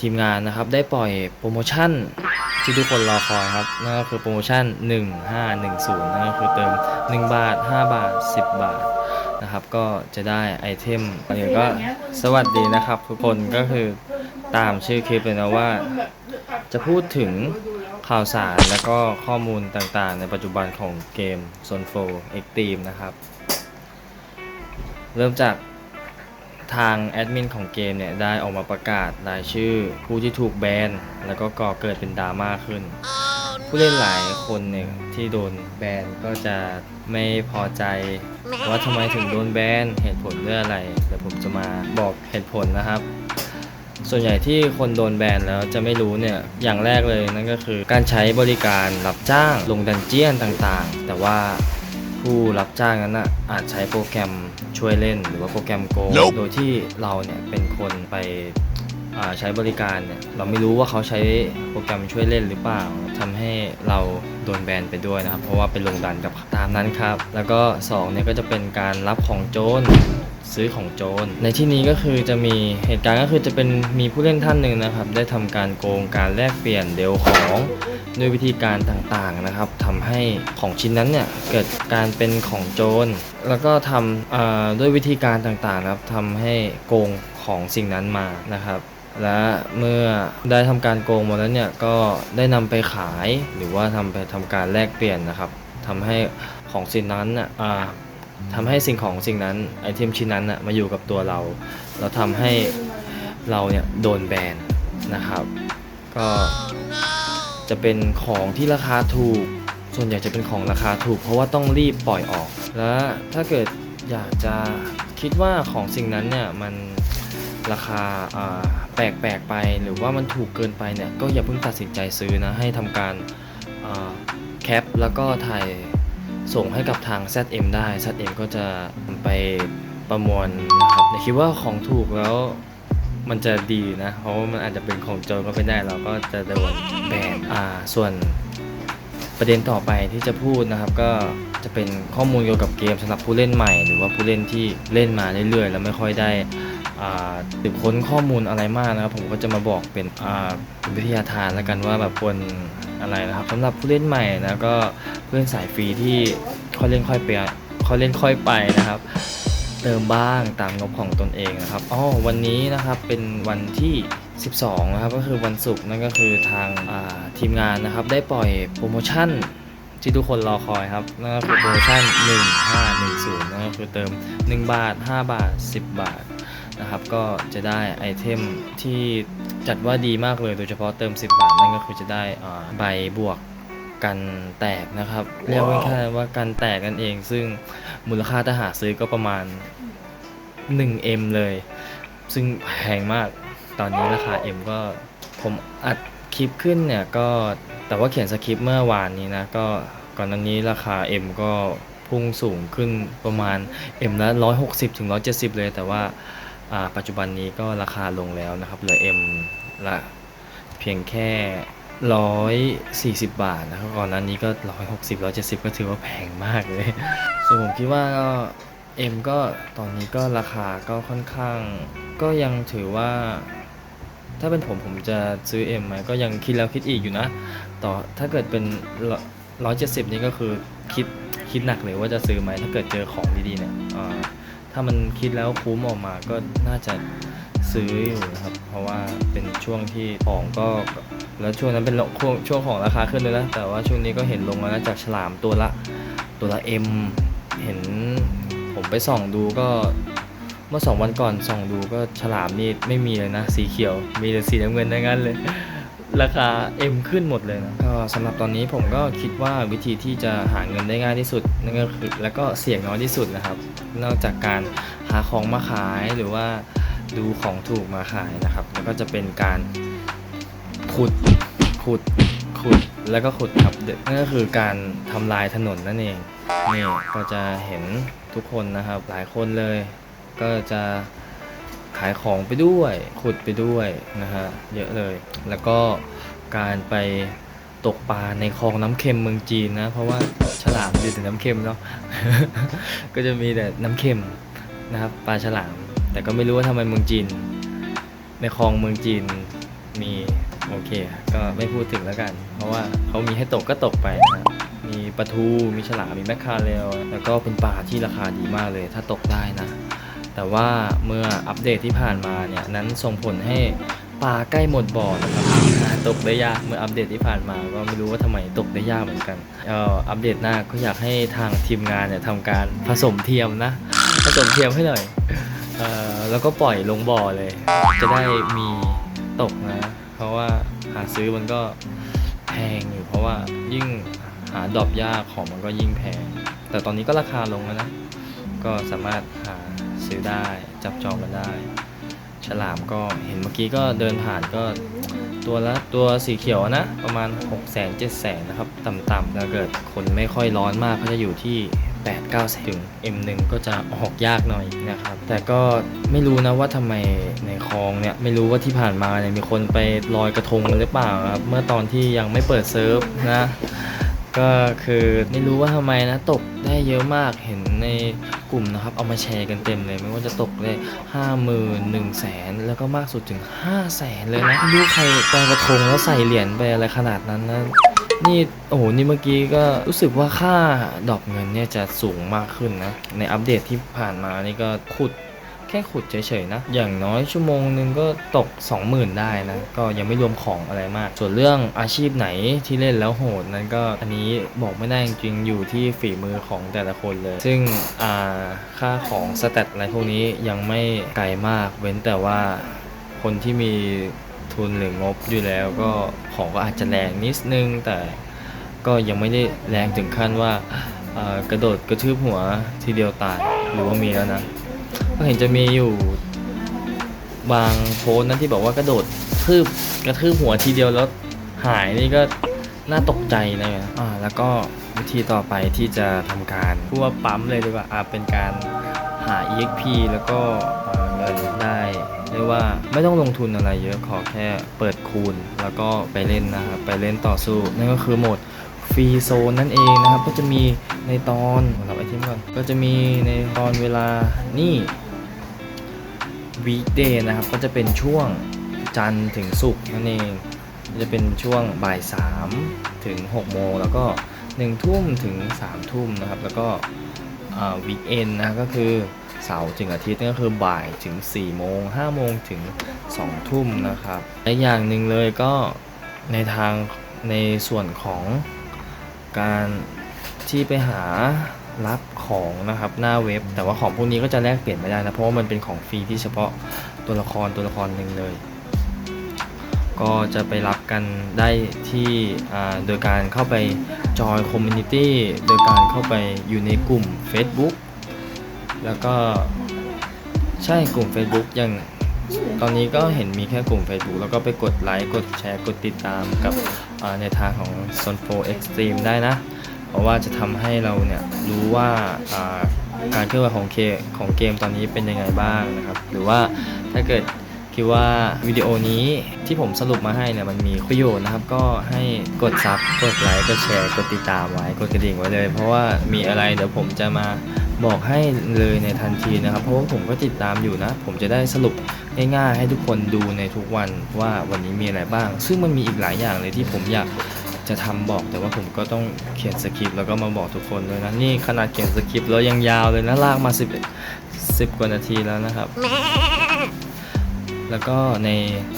ทีมงานนะครับได้ปล่อยโปรโมชั่นที่ทุกคนรอคอยครับนั่นก็คือโปรโมชั่น 1510นั่นก็คือเติม 1 บาท 5 บาท 10 บาทนะครับ ก็จะได้ไอเทมอันนี้ก็สวัสดีนะครับทุกคนก็คือตามชื่อคลิปเลยนะว่า จะพูดถึงข่าวสารและก็ข้อมูลต่างๆ ในปัจจุบันของเกม z o n 4 Extreme นะครับ เริ่มจาก ทางแอดมินของเกมเนี่ยได้ออกมาประกาศรายชื่อ ผู้ที่ถูกแบนแล้วก็ก่อเกิดเป็นดราม่าขึ้น ผู้เล่นหลายคนเนี่ยที่โดนแบนก็จะไม่พอใจ ว่าทำไมถึงโดนแบนเหตุผลเรื่องอะไรเดี๋ยวผมจะมาบอกเหตุผลนะครับส่วนใหญ่ที่คนโดนแบนแล้วจะไม่รู้เนี่ย อย่างแรกเลยนั่นก็คือการใช้บริการรับจ้างลงดันเจียนต่างๆ แต่ว่า ผู้รับจ้างนั้นนะอาจใช้โปรแกรมช่วยเล่นหรือว่าโปรแกรมโกง Nope โดยที่เราเนี่ยเป็นคนไปอ่าใช้บริการเนี่ยเราไม่รู้ว่าเขาใช้โปรแกรมช่วยเล่นหรือเปล่าทำให้เราโดนแบนไปด้วยนะครับ เพราะว่าไปลงดันกับตามนั้นครับ แล้วก็สองเนี่ยก็จะเป็นการรับของโจรซื้อของโจร ในที่นี้ก็คือจะมีเหตุการณ์ก็คือจะเป็นมีผู้เล่นท่านหนึ่งนะครับ ได้ทำการโกงการแลกเปลี่ยนเดลของ ด้วยวิธีการต่างๆนะครับทำให้ของชิ้นนั้นเนี่ยเกิดการเป็นของโจร แล้วก็ทำด้วยวิธีการต่างๆนะครับทำให้โกงของสิ่งนั้นมานะครับและเมื่อได้ทำการโกงมดแล้วเนี่ยก็ได้นำไปขายหรือว่าทำไปทำการแลกเปลี่ยนนะครับทำให้ของสิ่งนั้นน่ะอ่าทำให้สิ่งของสิ่งนั้นไอเทมชิ้นนั้นนะมาอยู่กับตัวเราแล้วทำให้เราเนี่ยโดนแบนนะครับ ก็ จะเป็นของที่ราคาถูก ส่วนใหญ่จะเป็นของราคาถูก เพราะว่าต้องรีบปล่อยออก และถ้าเกิดอยากจะคิดว่าของสิ่งนั้นเนี่ยมันราคาแปลกๆไปหรือว่ามันถูกเกินไปเนี่ยก็อย่าเพิ่งตัดสินใจซื้อนะให้ทำการแคปแล้วก็ถ่ายส่งให้กับทาง ZM ได้ ZM ก็จะไปประมวลนะครับคิดว่าของถูกแล้ว มันจะดีนะ เพราะว่ามันอาจจะเป็นของโจรก็ไม่ได้เราก็จะโดนแบนอ่าส่วนประเด็นต่อไปที่จะพูดนะครับ ก็จะเป็นข้อมูลเกี่ยวกับเกมสำหรับผู้เล่นใหม่ หรือว่าผู้เล่นที่เล่นมาเรื่อยๆ แล้วไม่ค่อยได้อ่าสืบค้นข้อมูลอะไรมากนะครับ ผมก็จะมาบอกเป็นอ่าเป็นวิทยาทานแล้วกันว่าแบบควรอะไรนะครับสำหรับผู้เล่นใหม่นะก็เพื่อนสายฟรีที่ค่อยเล่นค่อยไปค่อยเล่นค่อยไปนะครับ เติมบ้างตามงบของตนเองนะครับอ๋อวันนี้นะครับเป็นวันที่ 12 นะครับก็คือวันศุกร์นั่นก็คือทางาทีมงานนะครับ ได้ปล่อยโปรโมชั่นที่ทุกคนรอคอยครับนั่นก็คือโปรโมชั่น 1510นั่นก็คือเติม 1 บาท 5 บาท 10 บาทนะครับก็จะได้ไอเทมที่จัดว่าดีมากเลยโดยเฉพาะเติม 10 บาทนั่นก็คือจะได้ใบบวก กันแตกนะครับ เรียกว่าแค่ว่ากันแตกกันเอง ซึ่งมูลค่าถ้าหาซื้อก็ประมาณ 1M เลย ซึ่งแพงมากตอนนี้ราคา M ก็ผมอัดคลิปขึ้นเนี่ยก็แต่ว่าเขียนสคริปต์เมื่อวานนี้นะก็ก่อนหน้านี้ราคา M ก็พุ่งสูงขึ้นประมาณ M ละ 160ถึง170 เลย แต่ว่าอ่าปัจจุบันนี้ก็ราคาลงแล้วนะครับเหลือ M ละเพียงแค่ ร้อยสี่สิบบาทนะครับก่อนนั้นนี้ก็ร้อยหกสิบร้อยเจ็ดสิบก็ถือว่าแพงมากเลย ส่วนผมคิดว่าก็เอ็มก็ตอนนี้ก็ราคาก็ค่อนข้าง ก็ยังถือว่า ถ้าเป็นผมผมจะซื้อเอ็มไหมก็ยังคิดแล้วคิดอีกอยู่นะ ต่อถ้าเกิดเป็นร้อยเจ็ดสิบนี่ก็คือคิดคิดหนักเลยว่าจะซื้อไหมถ้าเกิดเจอของดีๆเนี่ยถ้ามันคิดแล้วคุ้มออกมาก็น่าจะ ซื้ออยู่นะครับ เพราะว่าเป็นช่วงที่ของก็แล้วช่วงนั้นเป็นช่วงช่วงของราคาขึ้นเลยนะแต่ว่าช่วงนี้ก็เห็นลงมาแล้วจากฉลามตัวละตัวละ M เห็นผมไปส่องดูก็เมื่อสองวันก่อนส่องดูก็ฉลามนี่ไม่มีเลยนะ สีเขียว มีแต่สีน้ำเงินทั้งนั้นเลย ราคา M ขึ้นหมดเลยนะก็สำหรับตอนนี้ผมก็คิดว่าวิธีที่จะหาเงินได้ง่ายที่สุดนั่นก็คือแล้วก็เสี่ยงน้อยที่สุดนะครับ นอกจากการหาของมาขายหรือว่า ดูของถูกมาขายนะครับ แล้วก็จะเป็นการขุดขุดขุดแล้วก็ขุดครับนั่นก็คือการทำลายถนนนั่นเองนี่ก็จะเห็นทุกคนนะครับ หลายคนเลย ก็จะขายของไปด้วย ขุดไปด้วยนะฮะเยอะเลย แล้วก็การไปตกปลาในคลองน้ำเค็มเมืองจีนนะ เพราะว่าฉลามอยู่แต่น้ำเค็มเนาะก็จะมีแต่น้ำเค็มนะครับปลาฉลาม แต่ก็ไม่รู้ว่าทำไมเมืองจีน ในคลองเมืองจีนมีโอเค ก็ไม่พูดถึงแล้วกัน เพราะว่าเขามีให้ตกก็ตกไปนะมีปลาทู มีฉลามมีแมคคาเรลแล้วก็เป็นปลาที่ราคาดีมากเลย ถ้าตกได้นะ แต่ว่าเมื่ออัปเดตที่ผ่านมาเนี่ยนั้นส่งผลให้ปลาใกล้หมดบ่อนะครับตกได้ยากเมื่ออัปเดตที่ผ่านมาก็ไม่รู้ว่าทำไมตกได้ยากเหมือนกันเอ่ออัปเดตหน้าก็อยากให้ทางทีมงานเนี่ยทำการผสมเทียมนะ ผสมเทียมให้หน่อย เอ่อแล้วก็ปล่อยลงบ่อเลย จะได้มีตกนะ เพราะว่าหาซื้อมันก็แพงอยู่เพราะว่ายิ่งหาดรอปยากของมันก็ยิ่งแพง แต่ตอนนี้ก็ราคาลงแล้วนะ ก็สามารถหาซื้อได้จับจองกันได้ ฉลามก็เห็นเมื่อกี้ก็เดินผ่านก็ตัวละตัวสีเขียวนะ ประมาณ 6 0 0 0 0 7 0 0 0นะครับ ต่ำๆถ้าเกิดคนไม่ค่อยร้อนมากก็จะอยู่ที่ 8 9แสนถึง M1 ก็จะออกยากหน่อยนะครับ แต่ก็ไม่รู้นะว่าทำไมในคลองเนี่ยไม่รู้ว่าที่ผ่านมาเนี่ยมีคนไปลอยกระทงกันหรือเปล่าครับเมื่อตอนที่ยังไม่เปิดเซิร์ฟนะก็คือไม่รู้ว่าทำไมนะตกได้เยอะมากเห็นในกลุ่มนะครับ เอามาแชร์กันเต็มเลย ไม่ว่าจะตกได้ห้าหมื่นหนึ่งแสนแล้วก็มากสุดถึงห้าแสนเลยนะไม่รู้ใครปลอยกระทงแล้วใส่เหรียญไปอะไรขนาดนั้นนะ นี่โอ้โหนี่เมื่อกี้ก็รู้สึกว่าค่าดอกเงินเนี่ยจะสูงมากขึ้นนะ ในอัปเดตที่ผ่านมานี่ก็ขุดแค่ขุดเฉยๆนะ อย่างน้อยชั่วโมงหนึ่งก็ตก 20,000 ได้นะ ก็ยังไม่รวมของอะไรมาก ส่วนเรื่องอาชีพไหนที่เล่นแล้วโหดนั้นก็อันนี้บอกไม่ได้จริงๆอยู่ที่ฝีมือของแต่ละคนเลย ซึ่งอ่าค่าของสแตทอะไรพวกนี้ยังไม่ไกลมาก เว้นแต่ว่าคนที่มี ทุนหรืองบอยู่แล้วก็ของก็อาจจะแรงนิดนึง แต่ก็ยังไม่ได้แรงถึงขั้นว่ากระโดดกระทืบหัวทีเดียวตายหรือว่ามีแล้วนะ ก็เห็นจะมีอยู่บางโพสต์นั้นที่บอกว่ากระโดดทืบกระทืบหัวทีเดียวแล้วหายนี่ก็น่าตกใจนะอ่าแล้วก็วิธีต่อไปที่จะทำการพูดว่าปั๊มเลยดีกว่าอ่าเป็นการหา EXP แล้วก็เงินได้ียกว่าไม่ต้องลงทุนอะไรเยอะขอแค่เปิดคูณ แล้วก็ไปเล่นนะครับไปเล่นต่อสู้นั่นก็คือโหมดฟรีโซนนั่นเองนะครับ ก็จะมีในตอนเราไอเทมก่อนก็จะมีในตอนเวลานี่วีคเดย์นะครับ ก็จะเป็นช่วงจันทร์ถึงศุกร์นั่นเองจะเป็นช่วงบ่าย3ถึง6โมงแล้วก็1ทุ่มถึง3ทุ่มนะครับ แล้วก็วีคเอนนะก็คือ เสาร์ถึงอาทิตย์ก็คือบ่ายถึง4โมง5โมงถึง2ทุ่มนะครับและอย่างหนึ่งเลยก็ในทางในส่วนของการที่ไปหารับของนะครับหน้าเว็บ แต่ว่าของพวกนี้ก็จะแลกเปลี่ยนไม่ได้นะเพราะว่ามันเป็นของฟรีที่เฉพาะตัวละครตัวละครหนึ่งเลย ก็จะไปรับกันได้ที่โดยการเข้าไปจอยคอมมูนิตี้โดยการเข้าไปอยู่ในกลุ่ม Facebook แล้วก็ใช่กลุ่ม Facebook อย่างตอนนี้ก็เห็นมีแค่กลุ่ม Facebook แล้วก็ไปกดไลค์กดแชร์กดติดตามกับในทางของ z o n 4 Extreme ได้นะ เพราะว่าจะทำให้เราเนี่ยรู้ว่าอ่าการเคลื่อนไหวของเคของเกมตอนนี้เป็นยังไงบ้างนะครับ หรือว่าถ้าเกิดคิดว่าวิดีโอนี้ที่ผมสรุปมาให้เนี่ยมันมีประโยชน์นะครับ ก็ให้กดซับกดไลค์กดแชร์กดติดตามไว้กดกระดิ่งไว้เลย เพราะว่ามีอะไรเดี๋ยวผมจะมา บอกให้เลยในทันทีนะครับ เพราะว่าผมก็ติดตามอยู่นะ ผมจะได้สรุปง่ายๆ ให้ทุกคนดูในทุกวันว่าวันนี้มีอะไรบ้าง ซึ่งมันมีอีกหลายอย่างเลยที่ผมอยากจะทำบอกแต่ว่าผมก็ต้องเขียนสคริปต์แล้วก็มาบอกทุกคนด้วยนะ นี่ขนาดเขียนสคริปต์แล้วยังยาวเลยนะลากมา 10 10 กว่านาทีแล้วนะครับ แล้วก็ใน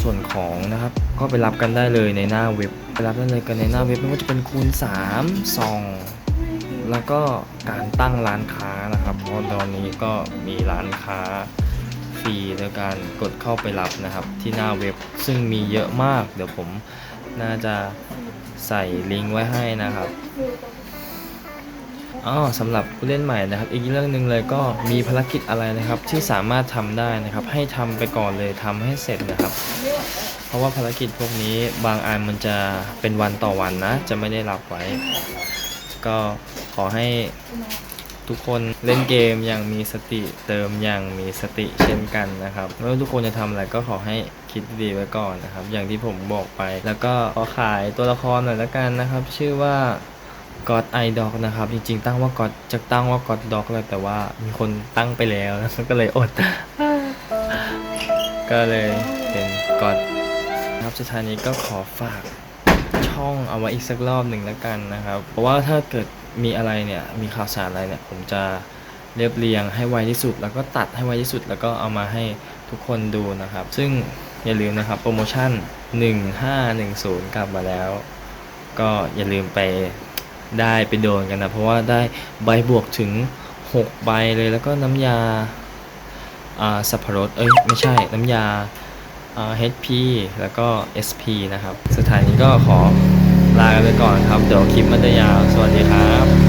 ส่วนของนะครับ ก็ไปรับกันได้เลยในหน้าเว็บไปรับได้เลยกันในหน้าเว็บไม่ว่าจะเป็นคูณ3ซอง แล้วก็การตั้งร้านค้านะครับ เพราะตอนนี้ก็มีร้านค้าฟรีโดยการกดเข้าไปรับนะครับ ที่หน้าเว็บซึ่งมีเยอะมาก เดี๋ยวผมน่าจะใส่ลิงก์ไว้ให้นะครับอ๋อสำหรับผู้เล่นใหม่นะครับ อีกเรื่องหนึ่งเลยก็มีภารกิจอะไรนะครับ ที่สามารถทำได้นะครับ ให้ทำไปก่อนเลยทำให้เสร็จนะครับ เพราะว่าภารกิจพวกนี้บางอันมันจะเป็นวันต่อวันนะ จะไม่ได้รับไว้ ก็ ขอให้ทุกคนเล่นเกมอย่างมีสติเติมอย่างมีสติเช่นกันนะครับไม่ว่าทุกคนจะทำอะไรก็ขอให้คิดดีไว้ก่อนนะครับ อย่างที่ผมบอกไป แล้วก็ขอขายตัวละครหน่อยละกันนะครับ ชื่อว่า God i Dog นะครับ จริงๆ ตั้งว่า God จะตั้งว่า God Dog เลยแต่ว่ามีคนตั้งไปแล้วนะก็เลยอด ก็เลยเป็นกอดนะครับสุดท้ายนี้ก็ขอฝากช่องเอาไว้อีกสักรอบหนึ่งแล้วกันนะครับ เพราะว่าถ้าเกิด มีอะไรเนี่ย มีข่าวสารอะไรเนี่ย ผมจะเรียบเรียงให้ไวที่สุด แล้วก็ตัดให้ไวที่สุด แล้วก็เอามาให้ทุกคนดูนะครับ ซึ่งอย่าลืมนะครับโปรโมชั่น 1510 กลับมาแล้ว ก็อย่าลืมไปได้ไปโดนกันนะ เพราะว่าได้ใบบวกถึง 6 ใบเลยแล้วก็น้ำยาสับปะรดเอ้ย ไม่ใช่น้ำยาอ่า HP แล้วก็ SP นะครับ สุดท้ายนี้ก็ขอ ลากันไปก่อนครับ เดี๋ยวคลิปมันจะยาว สวัสดีครับ